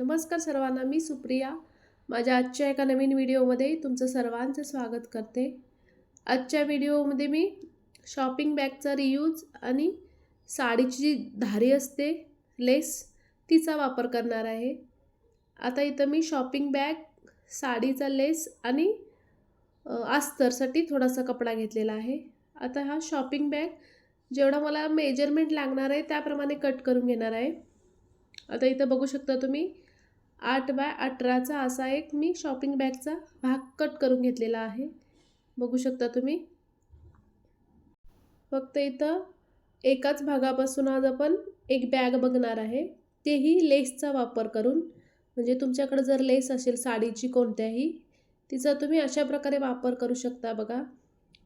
नमस्कार सर्वांना मी सुप्रिया. माझ्या आजच्या एका नवीन व्हिडिओमध्ये तुमचं सर्वांचं स्वागत करते. आजच्या व्हिडिओमध्ये मी शॉपिंग बॅगचा रियूज आणि साडीची जी धारी असते लेस तिचा वापर करणार आहे. आता इथं मी शॉपिंग बॅग साडीचा लेस आणि आस्तरसाठी अस्तरसाठी थोडासा कपडा घेतलेला आहे. आता हा शॉपिंग बॅग जेवढा मला मेजरमेंट लागणार आहे त्याप्रमाणे कट करून घेणार आहे. आता इथं बघू शकता तुम्ही आठ बाय अठराचा असा एक मी शॉपिंग बॅगचा भाग कट करून घेतलेला आहे. बघू शकता तुम्ही? फक्त इथं एकाच भागापासून आज आपण एक बॅग बघणार आहे. तेही लेसचा वापर करून. म्हणजे तुमच्याकडे जर लेस असेल साडीची कोणत्याही तिचा तुम्ही अशा प्रकारे वापर करू शकता बघा.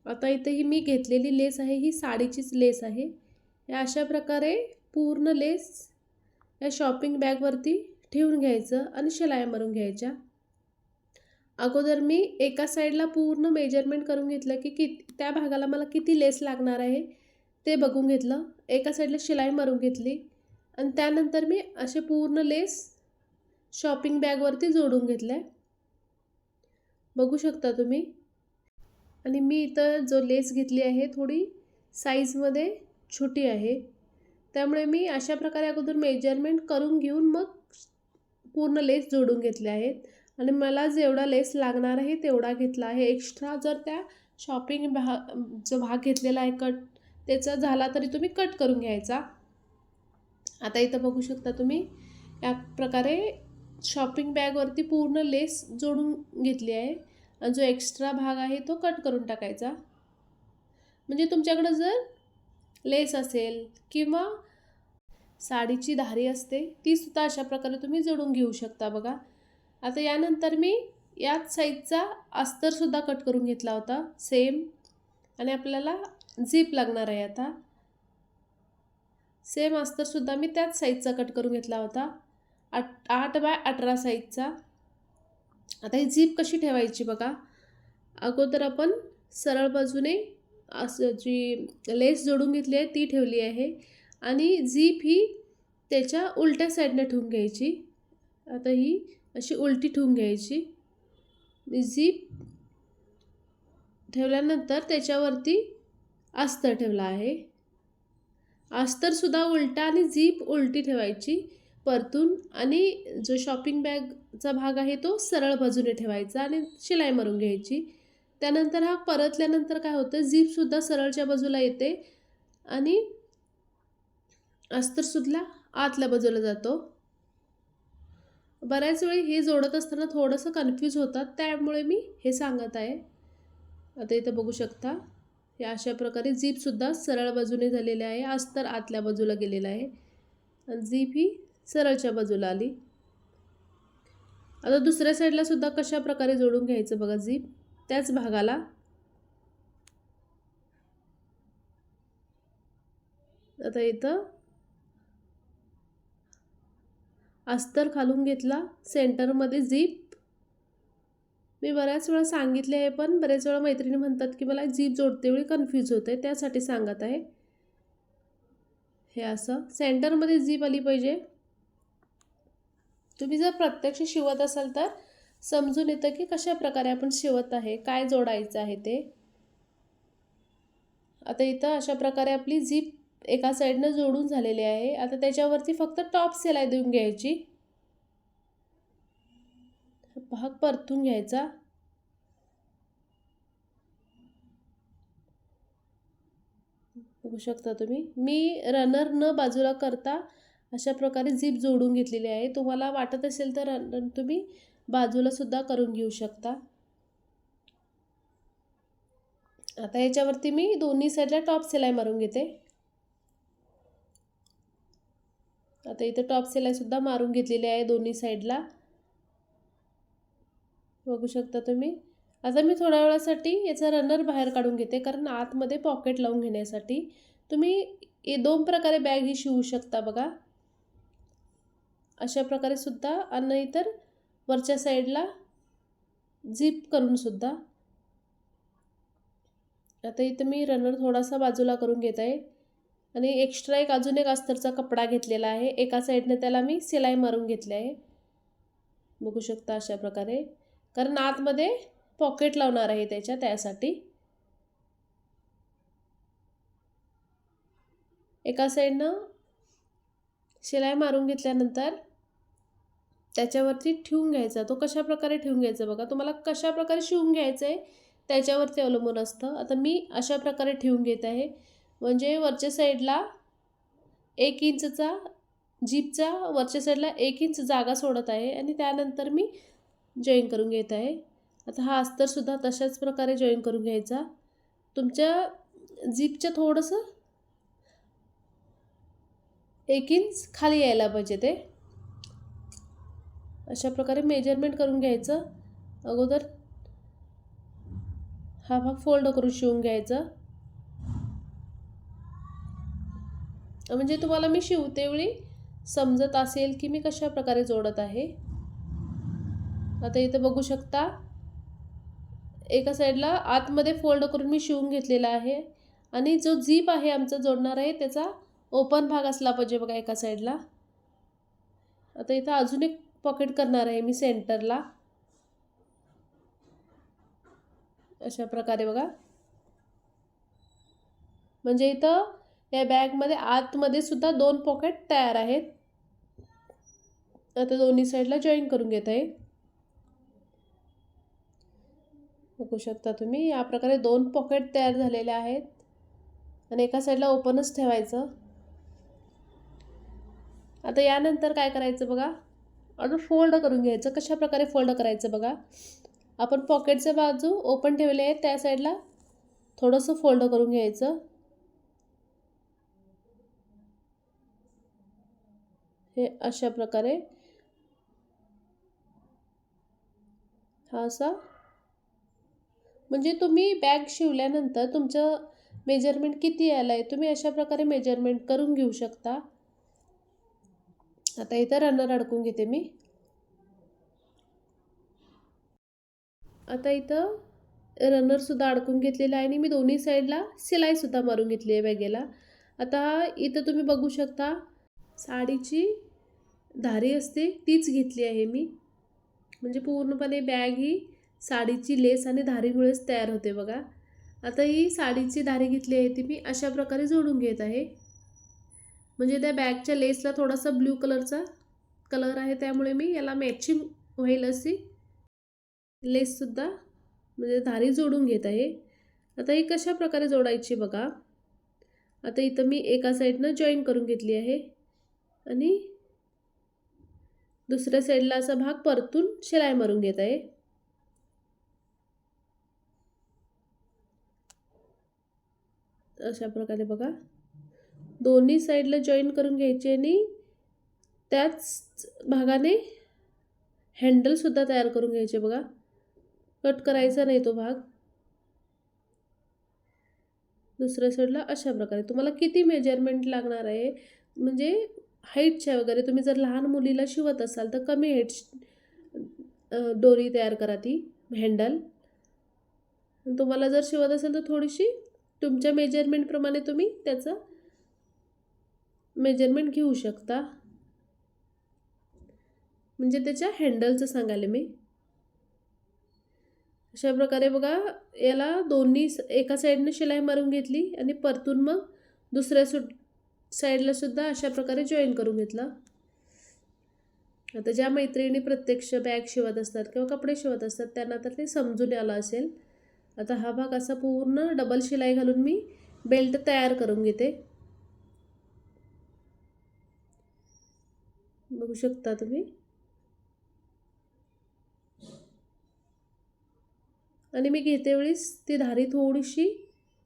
आता इथं ही मी घेतलेली लेस आहे ही साडीचीच लेस आहे. या अशा प्रकारे पूर्ण लेस या शॉपिंग बॅगवरती ठेवून घ्यायचं आणि शिलाया मारून घ्यायच्या. अगोदर मी एका साईडला पूर्ण मेजरमेंट करून घेतलं की कि त्या भागाला मला किती लेस लागणार आहे ते बघून घेतलं. एका साईडला शिलाई मारून घेतली आणि त्यानंतर मी असे पूर्ण लेस शॉपिंग बॅगवरती जोडून घेतलं बघू शकता तुम्ही? आणि मी इथं जो लेस घेतली आहे थोडी साईजमध्ये छोटी आहे. त्यामुळे मी अशा प्रकारे अगोदर मेजरमेंट करून घेऊन मग पूर्ण लेस जोडून घेतले आहेत. आणि मला जेवढा लेस लागणार आहे तेवढा घेतला आहे. एक्स्ट्रा जर त्या शॉपिंग भा जो भाग घेतलेला आहे कट त्याचा झाला तरी तुम्ही कट करून घ्यायचा. आता इथं बघू शकता तुम्ही या प्रकारे शॉपिंग बॅगवरती पूर्ण लेस जोडून घेतली आहे. आणि जो एक्स्ट्रा भाग आहे तो कट करून टाकायचा. म्हणजे तुमच्याकडं जर लेस असेल किंवा साडीची धारी असते ती सुद्धा अशा प्रकारे तुम्ही जोडून घेऊ शकता बघा. आता यानंतर मी याच साईजचा अस्तरसुद्धा कट करून घेतला होता सेम आणि आपल्याला झीप लागणार आहे आता. सेम अस्तरसुद्धा मी त्याच साईजचा कट करून घेतला होता. आठ आठ बाय अठरा साईजचा आता ही झीप कशी ठेवायची बघा. अगोदर आपण सरळ बाजूने असं जी लेस जोडून घेतली आहे ती ठेवली आहे. आणि झीप ही त्याच्या उलट्या साईडनं ठेवून घ्यायची. आता ही अशी उलटी ठेवून घ्यायची. झीप ठेवल्यानंतर त्याच्यावरती अस्तर ठेवला आहे. अस्तरसुद्धा उलटा आणि झीप उलटी ठेवायची परतून आणि जो शॉपिंग बॅगचा भाग आहे तो सरळ बाजूने ठेवायचा आणि शिलाई मारून घ्यायची. त्यानंतर हा परतल्यानंतर काय होतं? झीपसुद्धा सरळच्या बाजूला येते आणि अस्तरसुद्धा आतल्या बाजूला जातो. बऱ्याच वेळी हे जोडत असताना थोडंसं कन्फ्यूज होतात त्यामुळे मी हे सांगत आहे. आता इथं बघू शकता हे अशा प्रकारे जीपसुद्धा सरळ बाजूने झालेले आहे अस्तर आतल्या बाजूला गेलेलं आहे. आणि जीप ही सरळच्या बाजूला आली. आता दुसऱ्या साईडला सुद्धा कशा प्रकारे जोडून घ्यायचं बघा जीप. त्याच भागाला. आता इथं अस्तर खालून घेतला सेंटरमध्ये झीप. मी बऱ्याच वेळा सांगितले आहे पण बऱ्याच वेळा मैत्रिणी म्हणतात की मला जीप जोडतेवेळी कन्फ्यूज होते त्यासाठी सांगत आहे. हे असं. सेंटरमध्ये जीप आली पाहिजे. तुम्ही जर प्रत्यक्ष शिवत असाल तर समजून येतं की कशा प्रकारे आपण शिवत आहे काय जोडायचं आहे ते. आता इथं अशा प्रकारे आपली जीप एका साईडनं जोडून झालेली आहे. आता त्याच्यावरती फक्त टॉप सिलाई देऊन घ्यायची. भाग परतून घ्यायचा. बघू शकता तुम्ही. मी रनर न बाजूला करता अशा प्रकारे झीप जोडून घेतलेली आहे. तुम्हाला वाटत असेल तर रनर तुम्ही बाजूला सुद्धा करून घेऊ शकता. आता याच्यावरती मी दोन्ही साईडला टॉप सिलाई मारून घेते. आता इथे टॉप सिलाईसुद्धा मारून घेतलेली आहे दोन्ही साईडला. बघू शकता तुम्ही. आता मी थोड्या वेळासाठी याचा रनर बाहेर काढून घेते कारण आतमध्ये पॉकेट लावून घेण्यासाठी. तुम्ही हे दोन प्रकारे बॅग ही शिवू शकता बघा. अशा प्रकारे सुद्धा आणि इतर वरच्या साईडला झिप करून सुद्धा. आता इथं मी रनर थोडासा बाजूला करून घेत आहे. आणि एक्स्ट्रा एक अजून एक अस्तरचा कपडा घेतलेला आहे. एका साईडने त्याला मी सिलाई मारून घेतली आहे. बघू शकता अशा प्रकारे. कारण आतमध्ये पॉकेट लावणार आहे त्याच्या त्यासाठी. एका साईडनं शिलाई मारून घेतल्यानंतर त्याच्यावरती ठेवून घ्यायचा. तो कशा प्रकारे ठेवून घ्यायचा बघा. तुम्हाला कशा प्रकारे शिवून घ्यायचं आहे त्याच्यावरती अवलंबून असतं. आता मी अशा प्रकारे ठेवून घेत आहे. म्हणजे वरच्या साईडला एक इंचचा जीपचा वरच्या साईडला एक इंच जागा सोडत आहे आणि त्यानंतर मी जॉईन करून घेत आहे. आता हा अस्तरसुद्धा तशाच प्रकारे जॉईन करून घ्यायचा. तुमच्या जीपच्या थोडंसं एक इंच खाली यायला पाहिजे ते. अशा प्रकारे मेजरमेंट करून घ्यायचं. अगोदर हा भाग फोल्ड करून शिवून घ्यायचा. म्हणजे तुम्हाला मी शिवतेवेळी समजत असेल की मी कशा प्रकारे जोडत आहे. आता इथं बघू शकता एका साईडला आतमध्ये फोल्ड करून मी शिवून घेतलेला आहे आणि जो झीप आहे आमचा जोडणार आहे त्याचा ओपन भाग असला पाहिजे बघा एका साईडला. आता इथं अजून एक पॉकेट करणार आहे मी सेंटरला. अशा प्रकारे बघा. म्हणजे इथं या बॅगमध्ये आतमध्ये सुद्धा दोन पॉकेट तयार आहेत. आता दोन्ही साईडला जॉईन करून घेत आहे. बघू शकता तुम्ही या प्रकारे दोन पॉकेट तयार झालेले आहेत. आणि एका साईडला ओपनच ठेवायचं. आता यानंतर काय करायचं बघा? अजून फोल्ड करून घ्यायचं. कशा प्रकारे फोल्ड करायचं बघा? आपण पॉकेटच्या बाजू ओपन ठेवले आहेत. त्या साईडला थोडंसं फोल्ड करून घ्यायचं. हे अशा प्रकारे हा असा. म्हणजे तुम्ही बॅग शिवल्यानंतर तुमचं मेजरमेंट किती आलं आहे तुम्ही अशा प्रकारे मेजरमेंट करून घेऊ शकता. आता इथं रनर अडकून घेते मी. आता इथं रनरसुद्धा अडकून घेतलेला आहे आणि मी दोन्ही साईडला सिलाईसुद्धा मारून घेतली आहे बॅगेला. आता इथं तुम्ही बघू शकता साडीची धारी असते तीच घेतली आहे मी. म्हणजे पूर्णपणे बॅग ही साडीची लेस आणि धारीमुळेच तयार होते बघा. आता ही साडीची धारी घेतली आहे ती मी अशा प्रकारे जोडून घेत आहे. म्हणजे त्या बॅगच्या लेसला थोडासा ब्ल्यू कलरचा कलर आहे त्यामुळे मी याला मॅचिंग होईल अशी लेससुद्धा म्हणजे धारी जोडून घेत आहे. आता ही कशा प्रकारे जोडायची बघा. आता इथं मी एका साईडनं जॉईन करून घेतली आहे. आणि दुसऱ्या साईडला असा भाग परतून शिलाई मारून घेत आहे. अशा प्रकारे बघा. दोन्ही साईडला जॉईन करून घ्यायचे आणि त्याच भागाने हँडलसुद्धा तयार करून घ्यायचे बघा. कट करायचा नाही तो भाग. दुसऱ्या साईडला अशा प्रकारे. तुम्हाला किती मेजरमेंट लागणार आहे? म्हणजे हाईटच्या वगैरे तुम्ही जर लहान मुलीला शिवत असाल तर कमी हाईट दोरी तयार करा ती हँडल तुम्हाला जर शिवत असेल तर थोडीशी तुमच्या मेजरमेंटप्रमाणे तुम्ही त्याचं मेजरमेंट घेऊ शकता. म्हणजे त्याच्या हँडलचं सांगायला मी. अशा प्रकारे बघा याला दोन्ही एका साईडनं शिलाई मारून घेतली आणि परतून मग दुसऱ्या सुट साईडला सुद्धा अशा प्रकारे जॉईन करून घेतलं. आता ज्या मैत्रिणी प्रत्यक्ष बॅग शिवत असतात किंवा कपडे शिवत असतात त्यांना तर ते समजून आलं असेल. आता हा भाग असा पूर्ण डबल शिलाई घालून मी बेल्ट तयार करून घेते. बघू शकता तुम्ही. आणि मी घेते वेळेस ती धारी थोडीशी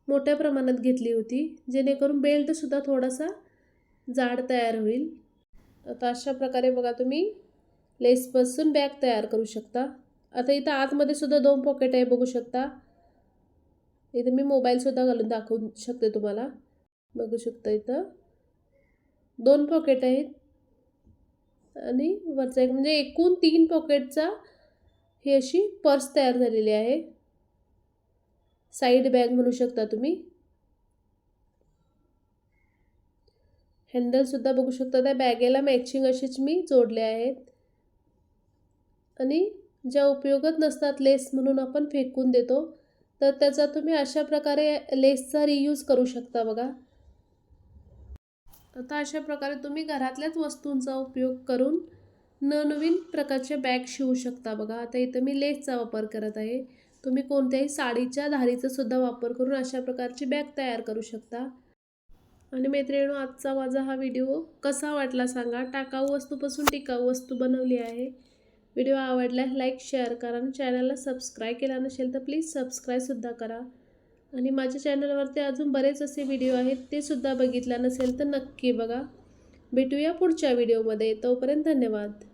मोठ्या प्रमाणात घेतली होती. जेणेकरून बेल्टसुद्धा थोडासा जाड तयार होईल. आता अशा प्रकारे बघा तुम्ही. लेसपासून बॅग तयार करू शकता. आता इथं आतमध्ये सुद्धा दोन पॉकेट आहे बघू शकता. इथं मी मोबाईलसुद्धा घालून दाखवू शकते तुम्हाला. बघू शकता इथं. दोन पॉकेट आहेत. आणि वरचा एक म्हणजे एकूण तीन पॉकेटचा ही अशी पर्स तयार झालेली आहे. साईड बॅग म्हणू शकता तुम्ही. हँडलसुद्धा बघू शकता. त्या बॅगेला मॅचिंग असेच मी जोडले आहेत. आणि ज्या उपयोगात नसतात लेस म्हणून आपण फेकून देतो तर त्याचा तुम्ही अशा प्रकारे लेसचा रियूज करू शकता बघा. आता अशा प्रकारे तुम्ही घरातल्याच वस्तूंचा उपयोग करून नवनवीन प्रकारचे बॅग शिवू शकता बघा. आता इथं मी लेसचा वापर करत आहे. तुम्ही कोणत्याही साडीच्या धारीचा सुद्धा वापर करून अशा प्रकारची बॅग तयार करू शकता. आणि मैत्रिणींनो आजचा माझा हा व्हिडिओ कसा वाटला सांगा. टाकाऊ वस्तूपासून टिकाऊ वस्तू बनवली आहे. व्हिडिओ आवडल्यास लाईक शेअर करा आणि चॅनलला सबस्क्राईब केला नसेल तर प्लीज सबस्क्राईबसुद्धा करा. आणि माझ्या चॅनलवरती अजून बरेच असे व्हिडिओ आहेत ते सुद्धा बघितला नसेल तर नक्की बघा. भेटूया पुढच्या व्हिडिओमध्ये. तोपर्यंत धन्यवाद.